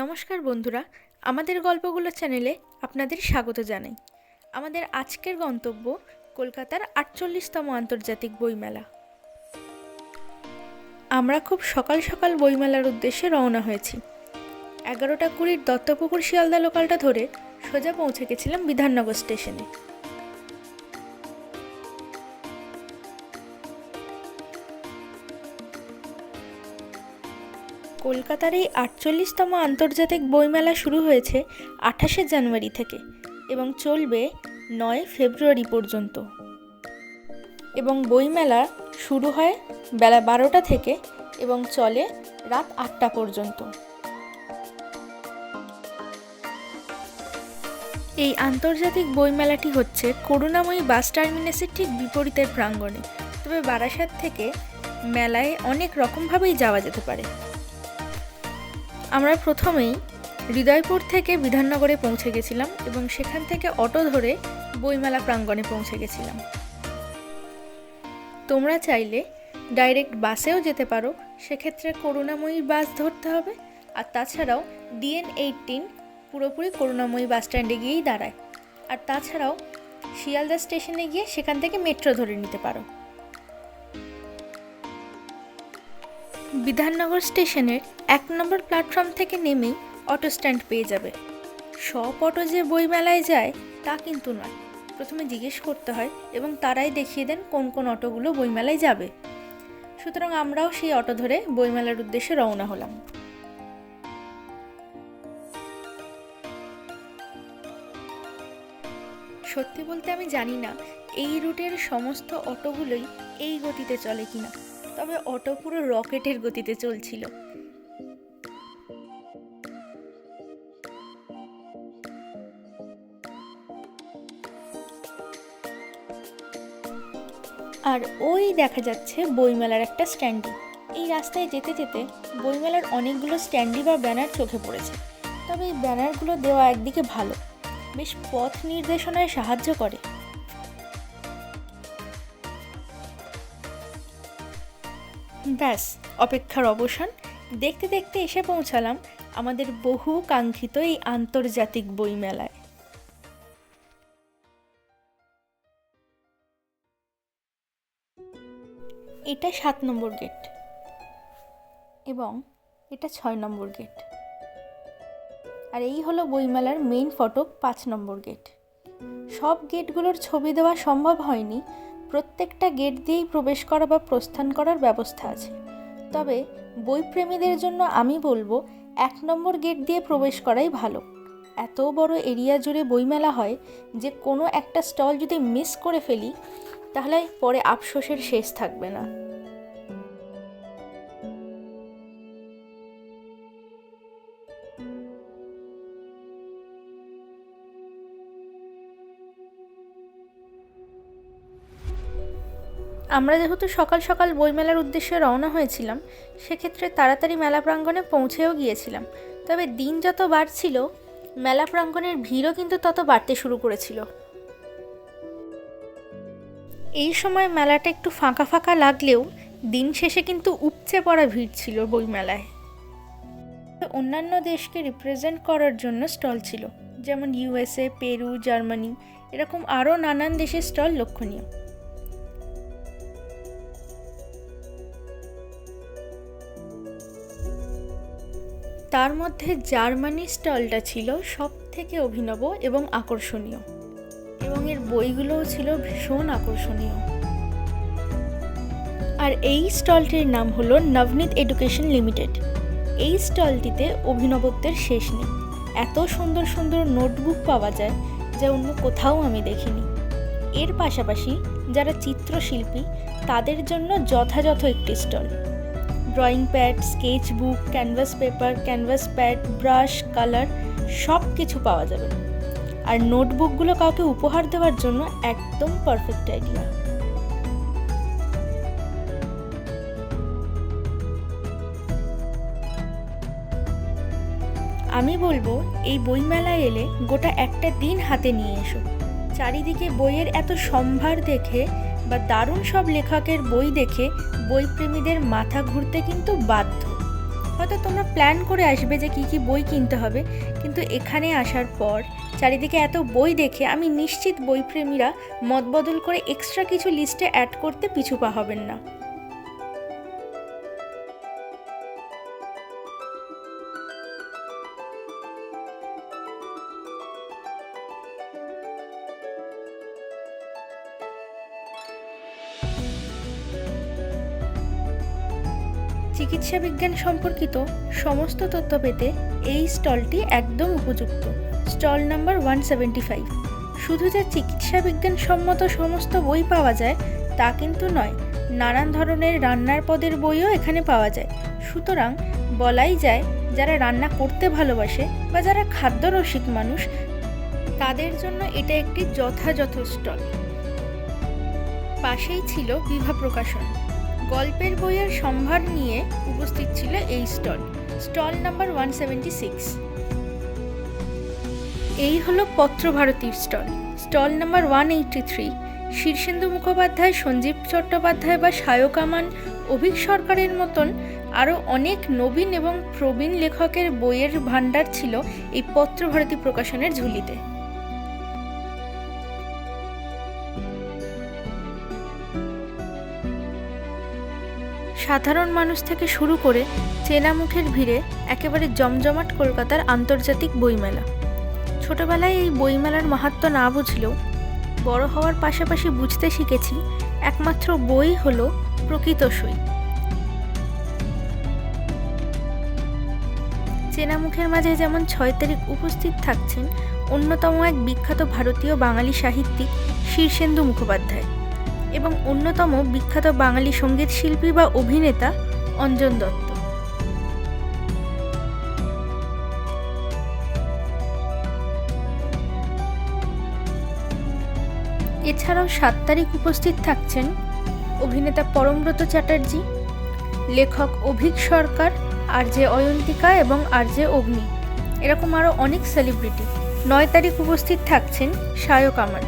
নমস্কার বন্ধুরা, আমাদের গল্পগুলো চ্যানেলে আপনাদের স্বাগত জানাই। আমাদের আজকের গন্তব্য কলকাতার আটচল্লিশতম আন্তর্জাতিক বইমেলা। আমরা খুব সকাল সকাল বইমেলার উদ্দেশ্যে রওনা হয়েছি। এগারোটা কুড়ির দত্তপুকুর শিয়ালদা লোকালটা ধরে সোজা পৌঁছে গেছিলাম বিধাননগর স্টেশনে। কলকাতার এই আটচল্লিশতম আন্তর্জাতিক বইমেলা শুরু হয়েছে আঠাশে জানুয়ারি থেকে এবং চলবে নয় ফেব্রুয়ারি পর্যন্ত। এবং বইমেলা শুরু হয় বেলা বারোটা থেকে এবং চলে রাত আটটা পর্যন্ত। এই আন্তর্জাতিক বইমেলাটি হচ্ছে করুণাময়ী বাস টার্মিনাসের ঠিক বিপরীতের প্রাঙ্গণে। তবে বারাসাত থেকে মেলায় অনেক রকমভাবেই যাওয়া যেতে পারে। আমরা প্রথমেই হৃদয়পুর থেকে বিধাননগরে পৌঁছে গেছিলাম এবং সেখান থেকে অটো ধরে বইমেলা প্রাঙ্গণে পৌঁছে গেছিলাম। তোমরা চাইলে ডাইরেক্ট বাসেও যেতে পারো, সেক্ষেত্রে করুণাময়ীর বাস ধরতে হবে আর তাছাড়াও ডিএন এইটিন পুরোপুরি করুণাময়ী বাস স্ট্যান্ডে গিয়েই দাঁড়ায়। আর তাছাড়াও শিয়ালদা স্টেশনে গিয়ে সেখান থেকে মেট্রো ধরে নিতে পারো। বিধাননগর স্টেশনের এক নম্বর প্ল্যাটফর্ম থেকে নেমেই অটো স্ট্যান্ড পেয়ে যাবে। সব অটো যে বইমেলায় যায়, তা কিন্তু নয়। প্রথমে জিজ্ঞেস করতে হয় এবং তারাই দেখিয়ে দেন কোন কোন অটোগুলো বইমেলায় যাবে। সুতরাং আমরাও সেই অটো ধরে বইমেলার উদ্দেশ্যে রওনা হলাম। সত্যি বলতে আমি জানি না এই রুটের সমস্ত অটোগুলোই এই গতিতে চলে কিনা। তবে অটো পুরো রকেটের গতিতে চলছিল। আর ওই দেখা যাচ্ছে বইমেলার একটা স্ট্যান্ডি এই রাস্তায় যেতে যেতে বইমেলার অনেকগুলো স্ট্যান্ডি বা ব্যানার চোখে পড়েছে। তবে এই ব্যানারগুলো দেওয়া একদিকে ভালো। বেশ পথ নির্দেশনায় সাহায্য করে। ব্যাস, অপেক্ষার অবসান। দেখতে দেখতে এসে পৌঁছালাম আমাদের বহু কাঙ্ক্ষিত এই আন্তর্জাতিক বইমেলায়। এটা সাত নম্বর গেট এবং এটা ছয় নম্বর গেট। আর এই হলো বইমেলার মেইন ফটক পাঁচ নম্বর গেট। সব গেটগুলোর ছবি দেওয়া সম্ভব হয়নি প্রত্যেকটা গেট দিয়েই প্রবেশ করা বা প্রস্থান করার ব্যবস্থা আছে। তবে বইপ্রেমীদের জন্য আমি বলব, এক নম্বর গেট দিয়ে প্রবেশ করাই ভালো। এত বড় এরিয়া জুড়ে বইমেলা হয় যে কোনো একটা স্টল যদি মিস করে ফেলি, তাহলে পরে আফসোসের শেষ থাকবে না। আমরা যেহেতু সকাল সকাল বইমেলার উদ্দেশ্যে রওনা হয়েছিলাম, সেক্ষেত্রে তাড়াতাড়ি মেলা প্রাঙ্গণে পৌঁছেও গিয়েছিলাম। তবে দিন যত বাড়ছিল, মেলা প্রাঙ্গণের ভিড়ও কিন্তু তত বাড়তে শুরু করেছিল। এই সময় মেলাটা একটু ফাঁকা ফাঁকা লাগলেও দিন শেষে কিন্তু উপচে পড়া ভিড় ছিল বইমেলায়। অন্যান্য দেশকে রিপ্রেজেন্ট করার জন্য স্টল ছিল, যেমন ইউএসএ পেরু জার্মানি এরকম আরও নানান দেশের স্টল লক্ষণীয়। তার মধ্যে জার্মানি স্টলটা ছিল সব থেকে অভিনব এবং আকর্ষণীয়। এবং এর বইগুলোও ছিল ভীষণ আকর্ষণীয়। আর এই স্টলটির নাম হলো নবনীত এডুকেশন লিমিটেড। এই স্টলটিতে অভিনবত্বের শেষ নেই। এত সুন্দর সুন্দর নোটবুক পাওয়া যায় যা অন্য কোথাও আমি দেখিনি। এর পাশাপাশি যারা চিত্রশিল্পী, তাদের জন্য যথাযথ একটি stall. Drawing pad sketch book canvas paper, canvas pad, brush, colour সব কিছু পাওয়া যাবে। আর নোটবুকগুলো কাউকে উপহার দেওয়ার জন্য একদম পারফেক্ট আইডিয়া। আমি বলব, এই বইমেলায় এলে গোটা একটা দিন হাতে নিয়ে এসো। চারিদিকে বইয়ের এত সম্ভার দেখে বা দারুণ সব লেখকের বই দেখে বইপ্রেমীদের মাথা ঘুরতে কিন্তু বাধ্য। হয়তো তোমরা প্ল্যান করে আসবে যে কি কি বই কিনতে হবে, কিন্তু এখানে আসার পর চারিদিকে এত বই দেখে আমি নিশ্চিত বইপ্রেমীরা মতবদল করে এক্সট্রা কিছু লিস্টে অ্যাড করতে পিছু পা হবেন না। চিকিৎসা বিজ্ঞান সম্পর্কিত সমস্ত তথ্য পেতে এই স্টলটি একদম উপযুক্ত। Stall number one seventy five শুধু যে চিকিৎসা বিজ্ঞান সম্মত সমস্ত বই পাওয়া যায়, তা কিন্তু নয়, নানান ধরনের রান্নার পদের বইও এখানে পাওয়া যায়। সুতরাং বলাই যায়, যারা রান্না করতে ভালোবাসে বা যারা খাদ্যরসিক মানুষ, তাদের জন্য এটা একটি যথাযথ স্টল। পাশেই ছিল বিভা প্রকাশন। গল্পের বইয়ের সম্ভার নিয়ে উপস্থিত ছিল এই stall stall number one seventy six এই হলো পত্রভারতীর stall stall number one eighty three Shirshendu Mukhopadhyay, Sanjib Chattopadhyay বা সায়কামান অভিক সরকারের মতন আরও অনেক নবীন এবং প্রবীণ লেখকের বইয়ের ভাণ্ডার ছিল এই পত্রভারতী প্রকাশনের ঝুলিতে। সাধারণ মানুষ থেকে শুরু করে চেনা মুখের ভিড়ে একেবারে জমজমাট কলকাতার আন্তর্জাতিক বইমেলা। ছোটবেলায় এই বইমেলার মাহাত্ম না বুঝলেও বড় হওয়ার পাশাপাশি বুঝতে শিখেছি একমাত্র বই হলো প্রকৃত সই। চেনা মুখের মাঝে যেমন ছয় তারিখ উপস্থিত থাকছেন, অন্যতম এক বিখ্যাত ভারতীয় বাঙালি সাহিত্যিক শীর্ষেন্দু মুখোপাধ্যায়। এবং অন্যতম বিখ্যাত বাঙালি সংগীত শিল্পী বা অভিনেতা অঞ্জন দত্ত। এছাড়াও সাত তারিখ উপস্থিত থাকছেন অভিনেতা পরমব্রত চ্যাটার্জি, লেখক অভিক সরকার আর যে অয়ন্তিকা এবং আর জে অগ্নি। এরকম আরও অনেক সেলিব্রিটি নয় তারিখ উপস্থিত থাকছেন সায়ক আমান।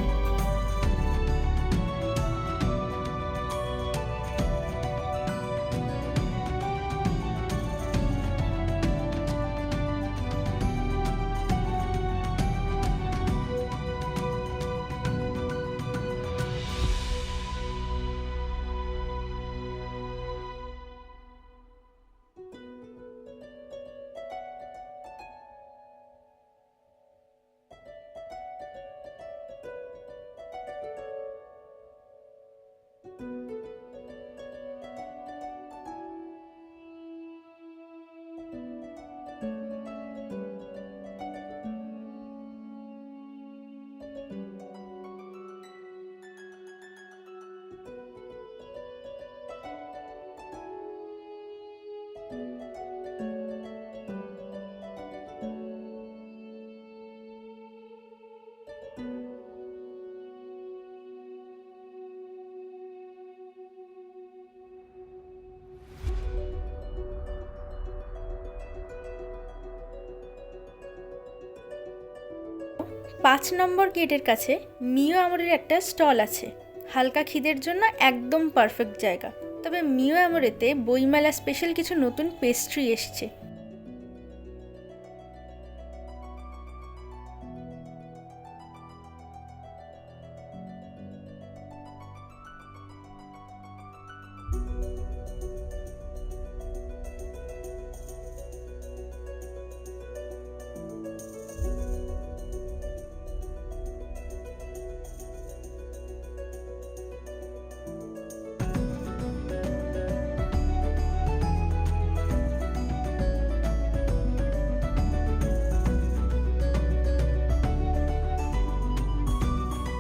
পাঁচ নম্বর গেটের কাছে মিও আমরের একটা স্টল আছে। হালকা খিদের জন্য একদম পারফেক্ট জায়গা। তবে মিও আমরেতে বইমেলা স্পেশাল কিছু নতুন পেস্ট্রি এসছে।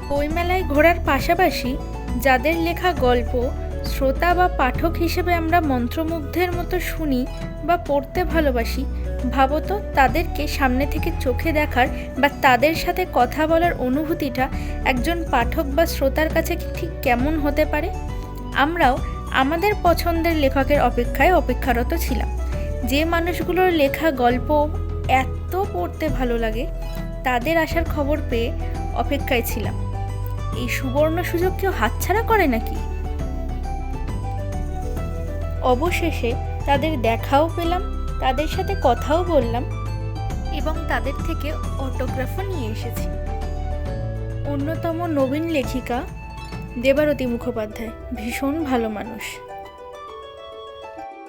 বইমেলায় ঘোরার পাশাপাশি যাদের লেখা গল্প, শ্রোতা বা পাঠক হিসেবে আমরা মন্ত্রমুগ্ধের মতো শুনি বা পড়তে ভালোবাসি, ভাবতো তাদেরকে সামনে থেকে চোখে দেখার বা তাদের সাথে কথা বলার অনুভূতিটা একজন পাঠক বা শ্রোতার কাছে ঠিক কেমন হতে পারে? আমরাও আমাদের পছন্দের লেখকের অপেক্ষায় অপেক্ষারত ছিলাম। যে মানুষগুলোর লেখা গল্প এত পড়তে ভালো লাগে, তাদের আসার খবর পেয়ে অপেক্ষায় ছিলাম। এই সুবর্ণ সুযোগ কেউ হাতছাড়া করে নাকি? অবশেষে তাদের দেখাও পেলাম, তাদের সাথে কথাও বললাম এবং তাদের থেকে অটোগ্রাফও নিয়ে এসেছি। অন্যতম নবীন লেখিকা দেবারতী মুখোপাধ্যায়, ভীষণ ভালো মানুষ।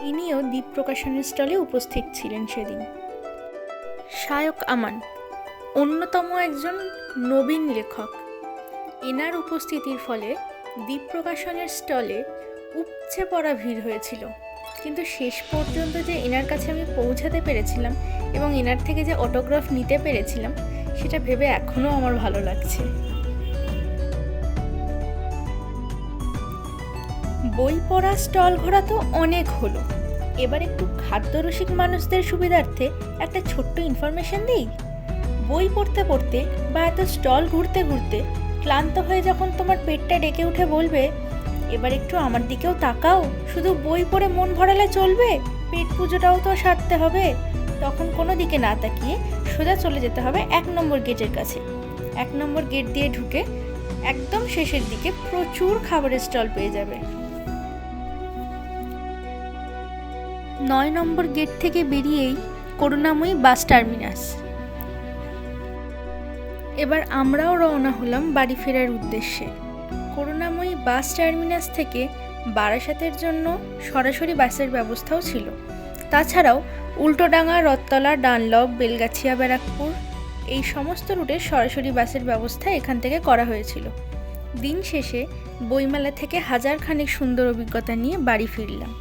ইনিও দ্বীপ প্রকাশনের স্টলে উপস্থিত ছিলেন সেদিন। শায়ক আমান, অন্যতম একজন নবীন লেখক। এনার উপস্থিতির ফলে দ্বীপ প্রকাশনের স্টলে উপচে পড়া ভিড় হয়েছিল। কিন্তু শেষ পর্যন্ত যে এনার কাছে আমি পৌঁছাতে পেরেছিলাম এবং এনার থেকে যে অটোগ্রাফ নিতে পেরেছিলাম, সেটা ভেবে এখনও আমার ভালো লাগছে। বই পড়া স্টল ঘোরা তো অনেক হলো। এবার একটু খাদ্যরসিক মানুষদের সুবিধার্থে একটা ছোট্ট ইনফরমেশন দিই। বই পড়তে পড়তে বা এত স্টল ঘুরতে ঘুরতে ক্লান্ত হয়ে যখন তোমার পেটটা ডেকে উঠে বলবে, এবার একটু আমার দিকেও তাকাও, শুধু বই পড়ে মন ভরালে চলবে, পেট পুজোটাও তো সারতে হবে। তখন কোনো দিকে না তাকিয়ে সোজা চলে যেতে হবে এক নম্বর গেটের কাছে। এক নম্বর গেট দিয়ে ঢুকে একদম শেষের দিকে প্রচুর খাবারের স্টল পেয়ে যাবে। নয় নম্বর গেট থেকে বেরিয়েই করুণাময়ী বাস টার্মিনাস। এবার আমরাও রওনা হলাম বাড়ি ফেরার উদ্দেশ্যে। করুণাময়ী বাস টার্মিনাস থেকে বারাসাতের জন্য সরাসরি বাসের ব্যবস্থাও ছিল। তাছাড়াও উল্টোডাঙ্গা রত্তলা ডানলপ বেলগাছিয়া, ব্যারাকপুর এই সমস্ত রুটে সরাসরি বাসের ব্যবস্থা এখান থেকে করা হয়েছিল। দিন শেষে বইমেলা থেকে হাজার খানেক সুন্দর অভিজ্ঞতা নিয়ে বাড়ি ফিরলাম।